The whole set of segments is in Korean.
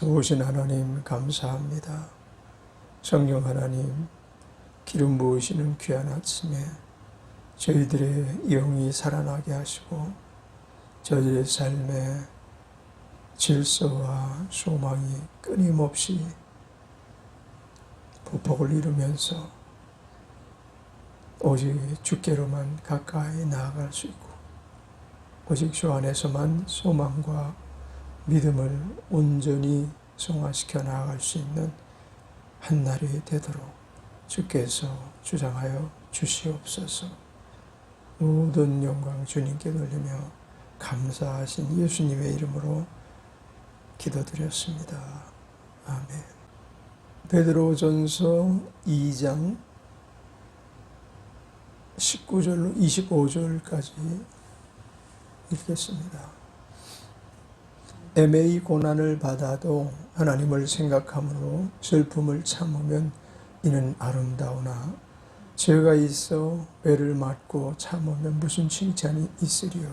좋으신 하나님 감사합니다. 성령 하나님 기름 부으시는 귀한 아침에 저희들의 영이 살아나게 하시고 저희의 삶에 질서와 소망이 끊임없이 보폭을 이루면서 오직 주께로만 가까이 나아갈 수 있고 오직 주 안에서만 소망과 믿음을 온전히 성화시켜 나아갈 수 있는 한 날이 되도록 주께서 주장하여 주시옵소서 모든 영광 주님께 돌리며 감사하신 예수님의 이름으로 기도드렸습니다. 아멘. 베드로전서 2장 19절로 25절까지 읽겠습니다. 애매히 고난을 받아도 하나님을 생각함으로 슬픔을 참으면 이는 아름다우나 죄가 있어 배를 맞고 참으면 무슨 칭찬이 있으리요.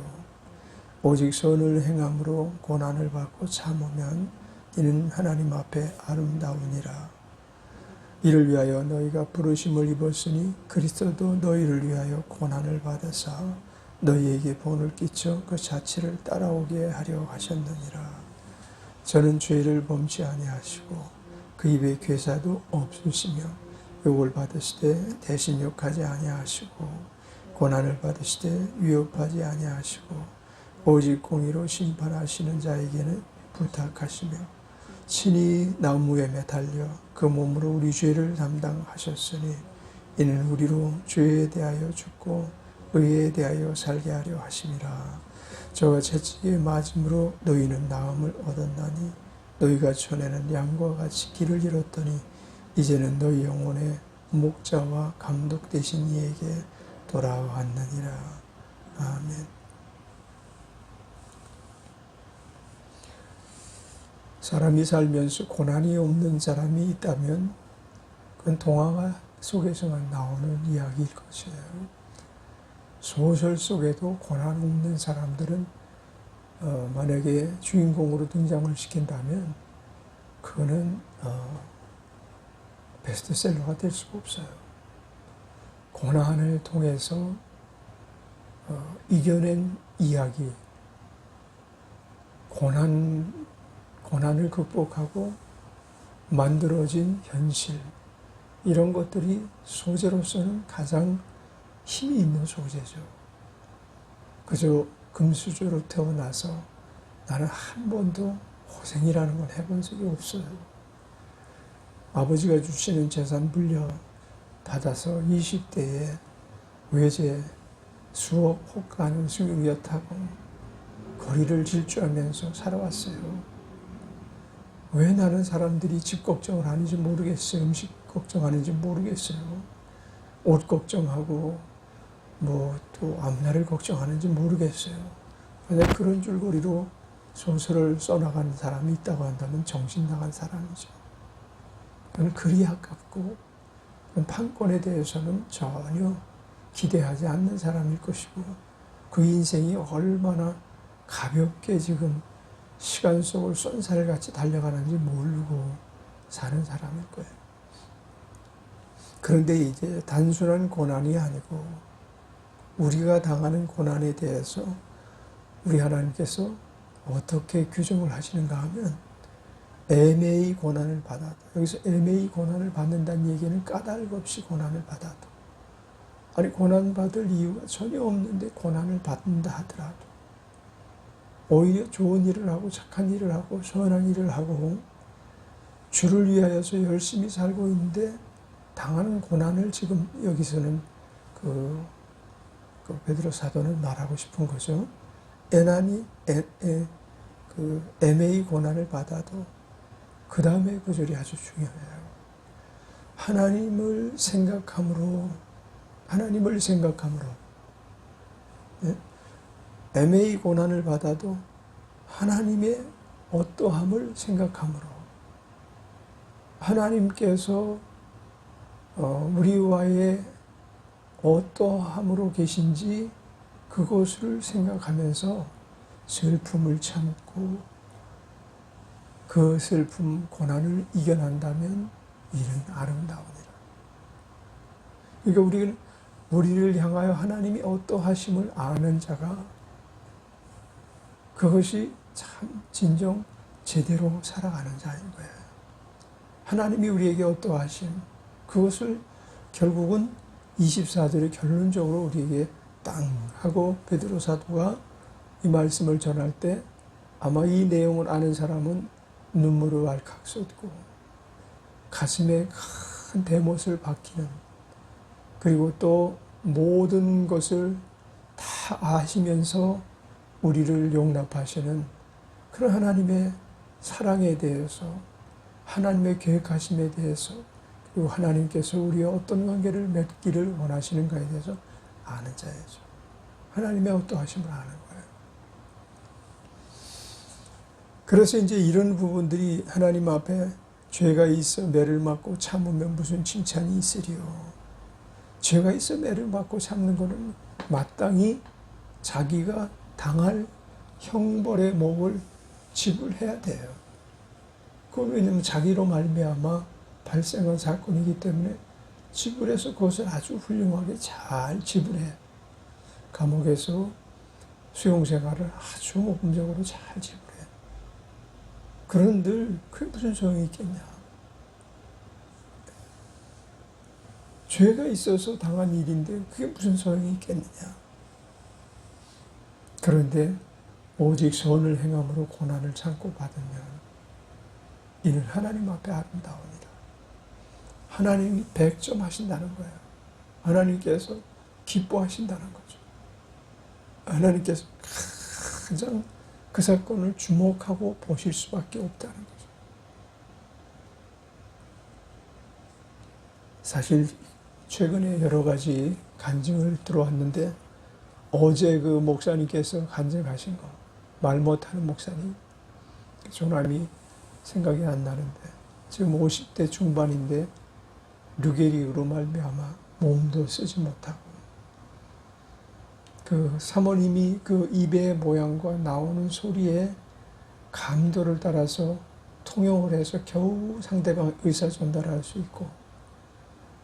오직 선을 행함으로 고난을 받고 참으면 이는 하나님 앞에 아름다우니라. 이를 위하여 너희가 부르심을 입었으니 그리스도도 너희를 위하여 고난을 받으사 너희에게 본을 끼쳐 그 자체를 따라오게 하려 하셨느니라. 저는 죄를 범치 아니하시고 그 입에 괴사도 없으시며 욕을 받으실 때 대신 욕하지 아니하시고 고난을 받으실 때 위협하지 아니하시고 오직 공의로 심판하시는 자에게는 부탁하시며 친히 나무에 매달려 그 몸으로 우리 죄를 담당하셨으니 이는 우리로 죄에 대하여 죽고 의에 대하여 살게 하려 하심이라. 저와 채찍에 맞음으로 너희는 나음을 얻었나니 너희가 전에는 양과 같이 길을 잃었더니 이제는 너희 영혼의 목자와 감독 되신 이에게 돌아왔느니라. 아멘. 사람이 살면서 고난이 없는 사람이 있다면 그건 동화 속에서만 나오는 이야기일 것이에요. 소설 속에도 고난 없는 사람들은 어, 만약에 주인공으로 등장을 시킨다면 그거는 어, 베스트셀러가 될 수가 없어요. 고난을 통해서 어, 이겨낸 이야기, 고난 고난을 극복하고 만들어진 현실 이런 것들이 소재로서는 가장 힘이 있는 소재죠. 그저 금수저로 태어나서 나는 한 번도 고생이라는 걸 해본 적이 없어요. 아버지가 주시는 재산 물려 받아서 20대에 외제 수억 혹 가는 승용기어 타고 거리를 질주하면서 살아왔어요. 왜 나는 사람들이 집 걱정을 하는지 모르겠어요. 음식 걱정하는지 모르겠어요. 옷 걱정하고 뭐 또 앞날을 걱정하는지 모르겠어요. 만약 그런 줄거리로 소설을 써나가는 사람이 있다고 한다면 정신 나간 사람이죠. 그건 그리 아깝고 판권에 대해서는 전혀 기대하지 않는 사람일 것이고 그 인생이 얼마나 가볍게 지금 시간 속을 쏜살같이 달려가는지 모르고 사는 사람일 거예요. 그런데 이제 단순한 고난이 아니고 우리가 당하는 고난에 대해서 우리 하나님께서 어떻게 규정을 하시는가 하면 애매히 고난을 받아도 여기서 애매히 고난을 받는다는 얘기는 까닭 없이 고난을 받아도 아니 고난 받을 이유가 전혀 없는데 고난을 받는다 하더라도 오히려 좋은 일을 하고 착한 일을 하고 선한 일을 하고 주를 위하여서 열심히 살고 있는데 당하는 고난을 지금 여기서는 그, 그 베드로 사도는 말하고 싶은 거죠. 애난이 그 애매히 고난을 받아도 그 다음에 그 절이 아주 중요해요. 하나님을 생각함으로 하나님을 생각함으로 네? 애매히 고난을 받아도 하나님의 어떠함을 생각함으로 하나님께서 어, 우리와의 어떠함으로 계신지 그것을 생각하면서 슬픔을 참고 그 슬픔, 고난을 이겨낸다면 이는 아름다우니라. 그러니까 우리는 우리를 향하여 하나님이 어떠하심을 아는 자가 그것이 참 진정 제대로 살아가는 자인 거예요. 하나님이 우리에게 어떠하심 그것을 결국은 24절의 결론적으로 우리에게 땅 하고 베드로 사도가 이 말씀을 전할 때 아마 이 내용을 아는 사람은 눈물을 왈칵 쏟고 가슴에 큰 대못을 박히는 그리고 또 모든 것을 다 아시면서 우리를 용납하시는 그런 하나님의 사랑에 대해서 하나님의 계획하심에 대해서 하나님께서 우리와 어떤 관계를 맺기를 원하시는가에 대해서 아는 자예죠. 하나님의 어떠하심을 아는 거예요. 그래서 이제 이런 부분들이 하나님 앞에 죄가 있어 매를 맞고 참으면 무슨 칭찬이 있으리요. 죄가 있어 매를 맞고 참는 것은 마땅히 자기가 당할 형벌의 목을 지불해야 돼요. 그건 왜냐면 자기로 말미암아 발생한 사건이기 때문에 지불해서 그것을 아주 훌륭하게 잘 지불해. 감옥에서 수용 생활을 아주 모범적으로 잘 지불해. 그런들 그게 무슨 소용이 있겠냐? 죄가 있어서 당한 일인데 그게 무슨 소용이 있겠느냐? 그런데 오직 선을 행함으로 고난을 참고 받으면 이는 하나님 앞에 아름다웁니다. 하나님이 백점하신다는 거예요. 하나님께서 기뻐하신다는 거죠. 하나님께서 가장 그 사건을 주목하고 보실 수밖에 없다는 거죠. 사실 최근에 여러 가지 간증을 들어왔는데 어제 그 목사님께서 간증하신 거 말 못하는 목사님 조남이 생각이 안 나는데 지금 50대 중반인데 류게리로 말미암아 몸도 쓰지 못하고 그 사모님이 그 입의 모양과 나오는 소리에 감도를 따라서 통용을 해서 겨우 상대방 의사 전달할 수 있고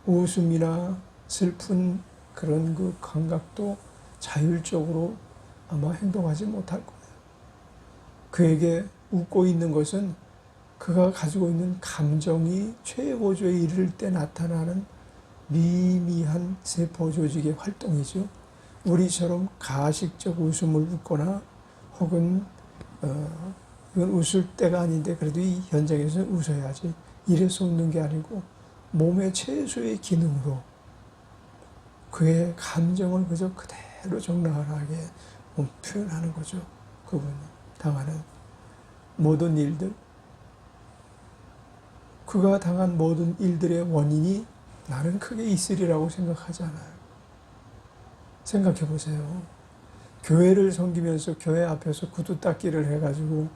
웃음이나 슬픈 그런 그 감각도 자율적으로 아마 행동하지 못할 거예요. 그에게 웃고 있는 것은 그가 가지고 있는 감정이 최고조에 이를 때 나타나는 미미한 세포 조직의 활동이죠. 우리처럼 가식적 웃음을 웃거나 혹은 어, 이건 웃을 때가 아닌데 그래도 이 현장에서는 웃어야지 이래서 웃는 게 아니고 몸의 최소의 기능으로 그의 감정을 그저 그대로 적나라하게 표현하는 거죠. 그분이. 당하는 모든 일들, 그가 당한 모든 일들의 원인이 나는 크게 있으리라고 생각하지 않아요. 생각해 보세요. 교회를 섬기면서 교회 앞에서 구두 닦기를 해가지고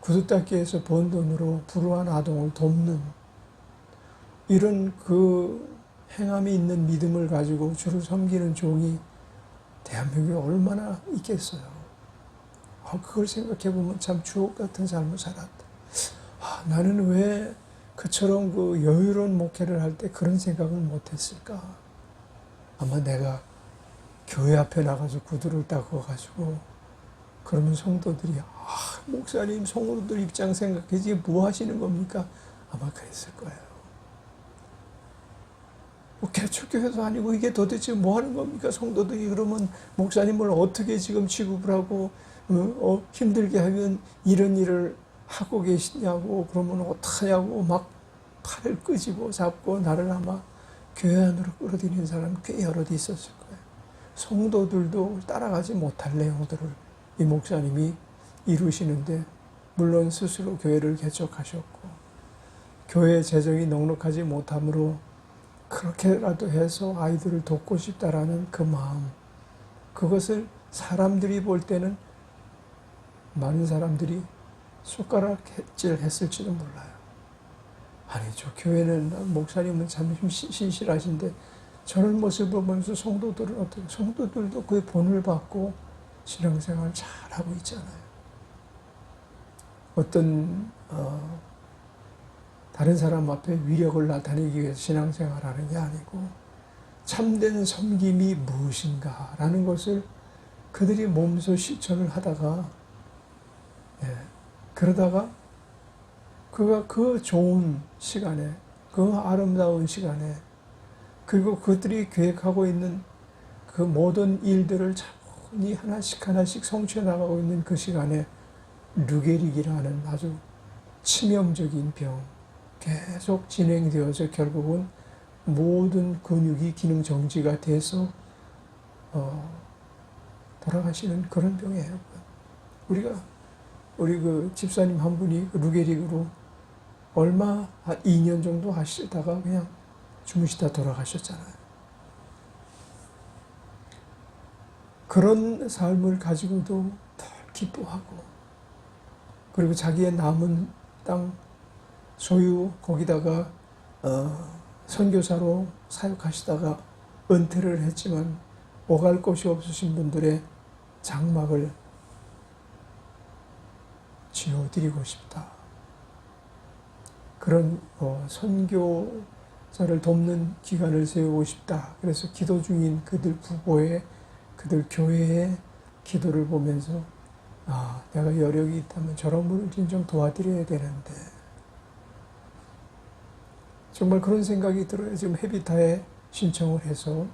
구두 닦기에서 번 돈으로 불우한 아동을 돕는 이런 그 행함이 있는 믿음을 가지고 주를 섬기는 종이 대한민국에 얼마나 있겠어요. 아, 그걸 생각해 보면 참 주옥 같은 삶을 살았다. 아, 나는 왜 그처럼 그 여유로운 목회를 할 때 그런 생각을 못했을까? 아마 내가 교회 앞에 나가서 구두를 닦아가지고 그러면 성도들이 아, 목사님 성도들 입장 생각해지 뭐 하시는 겁니까? 아마 그랬을 거예요. 뭐 개척교회도 아니고 이게 도대체 뭐 하는 겁니까? 성도들이 그러면 목사님을 어떻게 지금 취급을 하고 어, 어, 힘들게 하면 이런 일을 하고 계시냐고 그러면 어떡하냐고 막 팔을 끄집어 잡고 나를 아마 교회 안으로 끌어들이는 사람 꽤 여럿 있었을 거예요. 성도들도 따라가지 못할 내용들을 이 목사님이 이루시는데 물론 스스로 교회를 개척하셨고 교회 재정이 넉넉하지 못하므로 그렇게라도 해서 아이들을 돕고 싶다라는 그 마음 그것을 사람들이 볼 때는 많은 사람들이 손가락질 했을지도 몰라요. 아니죠. 교회는 목사님은 참 신실하신데 저런 모습을 보면서 성도들은 어떻게 성도들도 그의 본을 받고 신앙생활 잘하고 있잖아요. 어떤 어, 다른 사람 앞에 위력을 나타내기 위해서 신앙생활하는 게 아니고 참된 섬김이 무엇인가라는 것을 그들이 몸소 실천을 하다가 예, 그러다가 그가 그 좋은 시간에 그 아름다운 시간에 그리고 그들이 계획하고 있는 그 모든 일들을 차분히 하나씩 하나씩 성취해 나가고 있는 그 시간에 루게릭이라는 아주 치명적인 병 계속 진행되어서 결국은 모든 근육이 기능 정지가 돼서 어, 돌아가시는 그런 병이에요. 우리가 우리 그 집사님 한 분이 그 루게릭으로 얼마 한 2년 정도 하시다가 그냥 주무시다 돌아가셨잖아요. 그런 삶을 가지고도 덜 기뻐하고 그리고 자기의 남은 땅 소유 거기다가 어, 선교사로 사역하시다가 은퇴를 했지만 오갈 곳이 없으신 분들의 장막을 지어드리고 싶다. 그런 어, 선교사를 돕는 기관을 세우고 싶다. 그래서 기도 중인 그들 부부의 그들 교회의 기도를 보면서 아 내가 여력이 있다면 저런 분을 진정 도와드려야 되는데 정말 그런 생각이 들어요. 지금 헤비타에 신청을 해서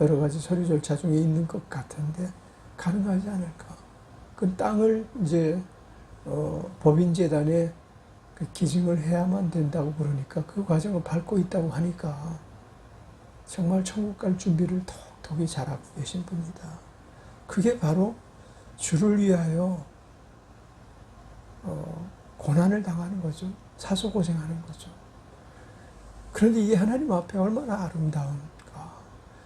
여러 가지 서류 절차 중에 있는 것 같은데 가능하지 않을까? 그 땅을 이제 어, 법인재단에 그 기증을 해야만 된다고 그러니까 그 과정을 밟고 있다고 하니까 정말 천국 갈 준비를 톡톡히 잘하고 계신 분이다. 그게 바로 주를 위하여 어, 고난을 당하는 거죠. 사소 고생하는 거죠. 그런데 이게 하나님 앞에 얼마나 아름다운가.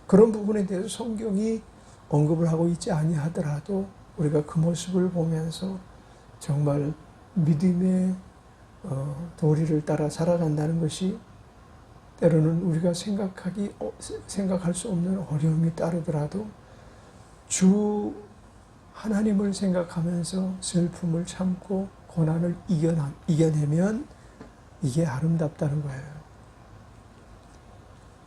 그런 부분에 대해서 성경이 언급을 하고 있지 아니하더라도 우리가 그 모습을 보면서 정말 믿음의 어, 도리를 따라 살아간다는 것이 때로는 우리가 생각하기 어, 생각할 수 없는 어려움이 따르더라도 주 하나님을 생각하면서 슬픔을 참고 고난을 이겨나, 이겨내면 이게 아름답다는 거예요.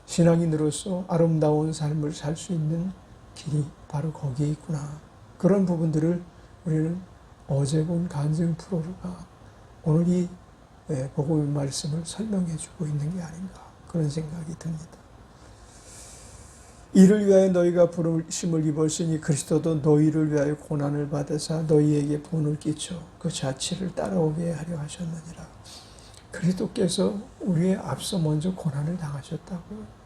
신앙인으로서 아름다운 삶을 살 수 있는 길이 바로 거기에 있구나. 그런 부분들을 우리는 어제 본 간증 프로가 오늘 이 예, 복음의 말씀을 설명해 주고 있는 게 아닌가 그런 생각이 듭니다. 이를 위하여 너희가 부르심을 입었으니 그리스도도 너희를 위하여 고난을 받으사 너희에게 본을 끼쳐 그 자취를 따라오게 하려 하셨느니라. 그리스도께서 우리의 앞서 먼저 고난을 당하셨다고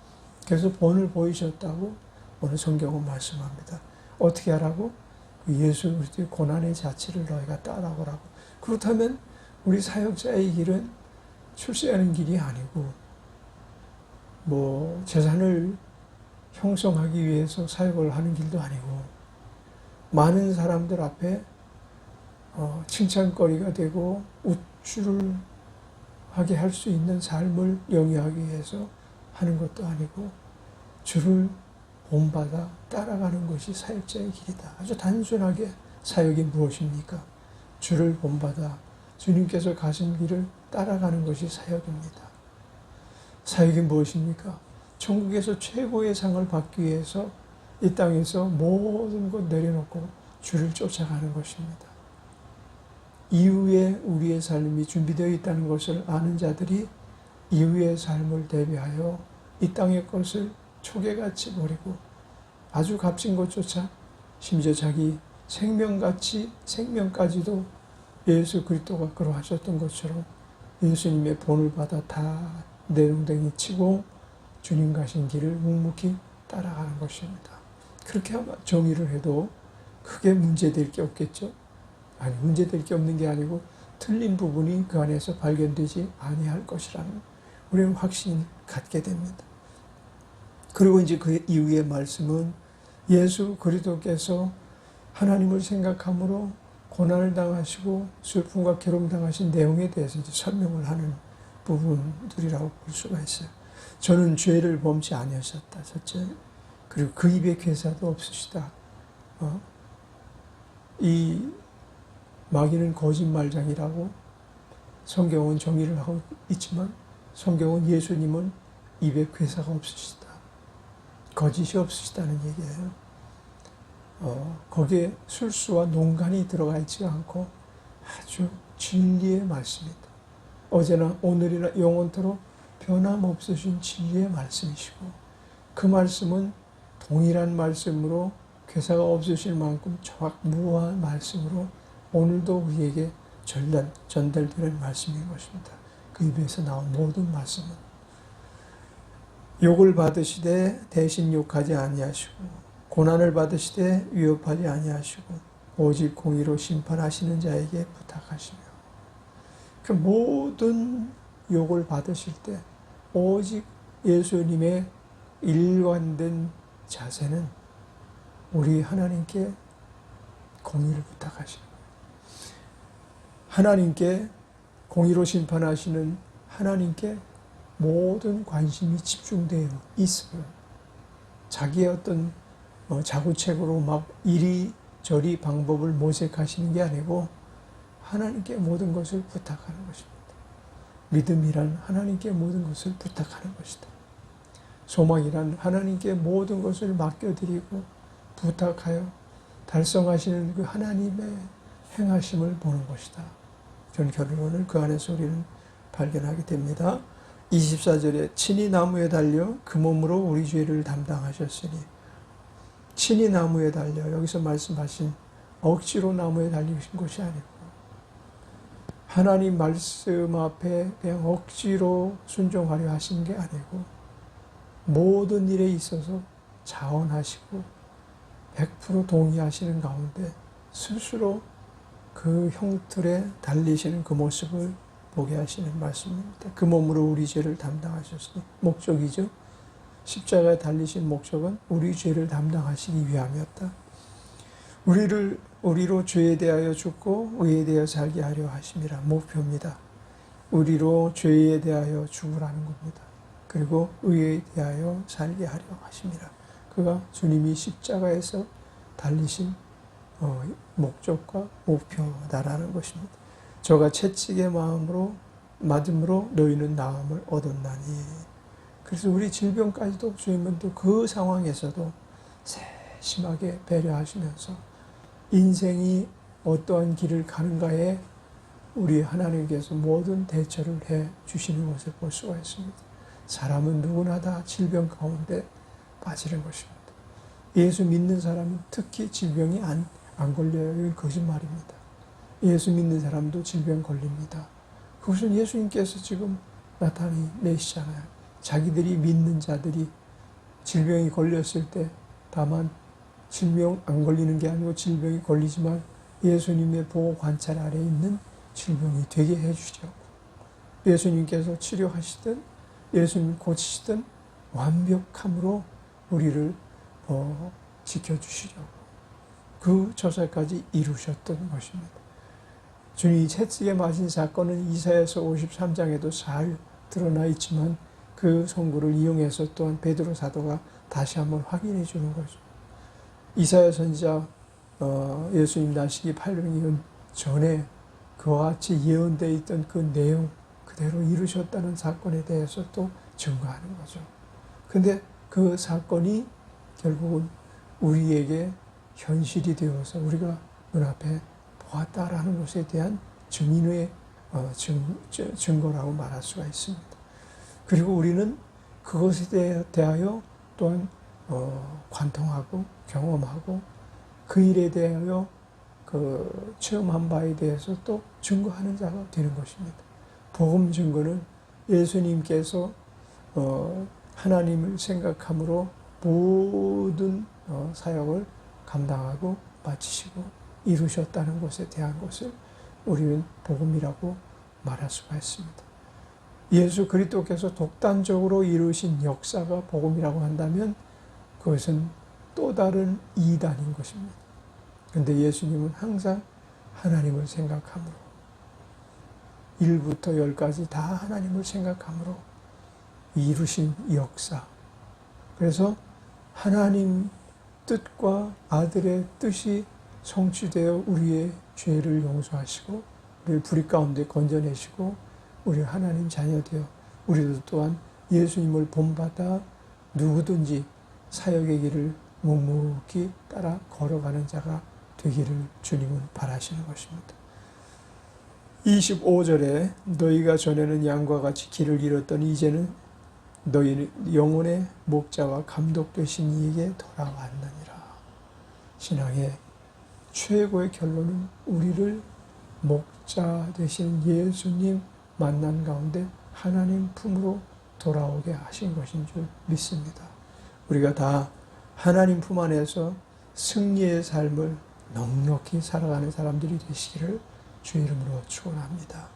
그래서 본을 보이셨다고 오늘 성경은 말씀합니다. 어떻게 하라고? 예수 그리스도의 고난의 자취를 너희가 따라오라고. 그렇다면 우리 사역자의 길은 출세하는 길이 아니고 뭐 재산을 형성하기 위해서 사역을 하는 길도 아니고 많은 사람들 앞에 어, 칭찬거리가 되고 우쭐을 하게 할 수 있는 삶을 영위하기 위해서 하는 것도 아니고 주를 본받아 따라가는 것이 사역자의 길이다. 아주 단순하게 사역이 무엇입니까? 주를 본받아 주님께서 가신 길을 따라가는 것이 사역입니다. 사역이 무엇입니까? 천국에서 최고의 상을 받기 위해서 이 땅에서 모든 것 내려놓고 주를 쫓아가는 것입니다. 이후에 우리의 삶이 준비되어 있다는 것을 아는 자들이 이후의 삶을 대비하여 이 땅의 것을 초계같이 버리고 아주 값진 것조차 심지어 자기 생명같이 생명까지도 예수 그리스도가 그러하셨던 것처럼 예수님의 본을 받아 다 내롱댕이 치고 주님 가신 길을 묵묵히 따라가는 것입니다. 그렇게 하면 정의를 해도 크게 문제될 게 없겠죠. 아니 문제될 게 없는 게 아니고 틀린 부분이 그 안에서 발견되지 아니할 것이라는 우리는 확신 갖게 됩니다. 그리고 이제 그 이후의 말씀은 예수 그리스도께서 하나님을 생각함으로 고난을 당하시고 슬픔과 괴로움 당하신 내용에 대해서 이제 설명을 하는 부분들이라고 볼 수가 있어요. 저는 죄를 범치 아니하셨다. 첫째. 그리고 그 입에 괴사도 없으시다. 어? 이 마귀는 거짓말장이라고 성경은 정의를 하고 있지만 성경은 예수님은 입에 괴사가 없으시다. 거짓이 없으시다는 얘기예요. 어, 거기에 술수와 농간이 들어가 있지 않고 아주 진리의 말씀이다. 어제나 오늘이나 영원토록 변함없으신 진리의 말씀이시고 그 말씀은 동일한 말씀으로 괴사가 없으실 만큼 정확 무한 말씀으로 오늘도 우리에게 전달, 전달되는 말씀인 것입니다. 그 입에서 나온 모든 말씀은 욕을 받으시되 대신 욕하지 아니하시고 고난을 받으시되 위협하지 아니하시고 오직 공의로 심판하시는 자에게 부탁하시며 그 모든 욕을 받으실 때 오직 예수님의 일관된 자세는 우리 하나님께 공의를 부탁하시는. 하나님께 공의로 심판하시는 하나님께 모든 관심이 집중되어 있어요. 자기의 어떤 어, 자구책으로 막 이리저리 방법을 모색하시는 게 아니고 하나님께 모든 것을 부탁하는 것입니다. 믿음이란 하나님께 모든 것을 부탁하는 것이다. 소망이란 하나님께 모든 것을 맡겨드리고 부탁하여 달성하시는 그 하나님의 행하심을 보는 것이다. 전 결론을 그 안에서 우리는 발견하게 됩니다. 24절에 친히 나무에 달려 그 몸으로 우리 죄를 담당하셨으니. 친히 나무에 달려. 여기서 말씀하신 억지로 나무에 달리신 것이 아니고. 하나님 말씀 앞에 그냥 억지로 순종하려 하신 게 아니고 모든 일에 있어서 자원하시고 100% 동의하시는 가운데 스스로 그 형틀에 달리시는 그 모습을 보게 하시는 말씀입니다. 그 몸으로 우리 죄를 담당하셨으니 목적이죠. 십자가에 달리신 목적은 우리 죄를 담당하시기 위함이었다. 우리를 우리로 죄에 대하여 죽고 의에 대하여 살게 하려 하심이라 목표입니다. 우리로 죄에 대하여 죽으라는 겁니다. 그리고 의에 대하여 살게 하려 하심이라. 그가 주님이 십자가에서 달리신 어, 목적과 목표다라는 것입니다. 저가 채찍의 마음으로 맞음으로 너희는 나음을 얻었나니. 그래서 우리 질병까지도 주님은 또 그 상황에서도 세심하게 배려하시면서 인생이 어떠한 길을 가는가에 우리 하나님께서 모든 대처를 해 주시는 것을 볼 수가 있습니다. 사람은 누구나 다 질병 가운데 빠지는 것입니다. 예수 믿는 사람은 특히 질병이 안, 안 걸려요. 이건 거짓말입니다. 예수 믿는 사람도 질병 걸립니다. 그것은 예수님께서 지금 나타내시잖아요. 자기들이 믿는 자들이 질병이 걸렸을 때 다만 질병 안 걸리는 게 아니고 질병이 걸리지만 예수님의 보호 관찰 아래 있는 질병이 되게 해주죠. 예수님께서 치료하시든 예수님 고치시든 완벽함으로 우리를 어, 지켜주시려고 그 저사까지 이루셨던 것입니다. 주님이 채찍에 맞은 사건은 이사야서 53장에도 잘 드러나 있지만 그 선구를 이용해서 또한 베드로 사도가 다시 한번 확인해 주는 거죠. 이사야 선지자 어, 예수님 나시기 800년 전에 그와 같이 예언되어 있던 그 내용 그대로 이루셨다는 사건에 대해서 또 증거하는 거죠. 근데 그 사건이 결국은 우리에게 현실이 되어서 우리가 눈앞에 보았다라는 것에 대한 증인의 어, 증, 증거라고 말할 수가 있습니다. 그리고 우리는 그것에 대하여 또한 어, 관통하고 경험하고 그 일에 대하여 그 체험한 바에 대해서 또 증거하는 자가 되는 것입니다. 복음 증거는 예수님께서 어, 하나님을 생각함으로 모든 어, 사역을 감당하고 마치시고 이루셨다는 것에 대한 것을 우리는 복음이라고 말할 수가 있습니다. 예수 그리스도께서 독단적으로 이루신 역사가 복음이라고 한다면 그것은 또 다른 이단인 것입니다. 그런데 예수님은 항상 하나님을 생각함으로 1부터 10까지 다 하나님을 생각함으로 이루신 역사. 그래서 하나님 뜻과 아들의 뜻이 성취되어 우리의 죄를 용서하시고 우리 불이 가운데 건져내시고 우리 하나님 자녀 되어 우리도 또한 예수님을 본받아 누구든지 사역의 길을 묵묵히 따라 걸어가는 자가 되기를 주님은 바라시는 것입니다. 25절에 너희가 전에는 양과 같이 길을 잃었더니 이제는 너희는 영혼의 목자와 감독 되신 이에게 돌아왔느니라. 신앙의 최고의 결론은 우리를 목자 되신 예수님 만난 가운데 하나님 품으로 돌아오게 하신 것인 줄 믿습니다. 우리가 다 하나님 품 안에서 승리의 삶을 넉넉히 살아가는 사람들이 되시기를 주 이름으로 축원합니다.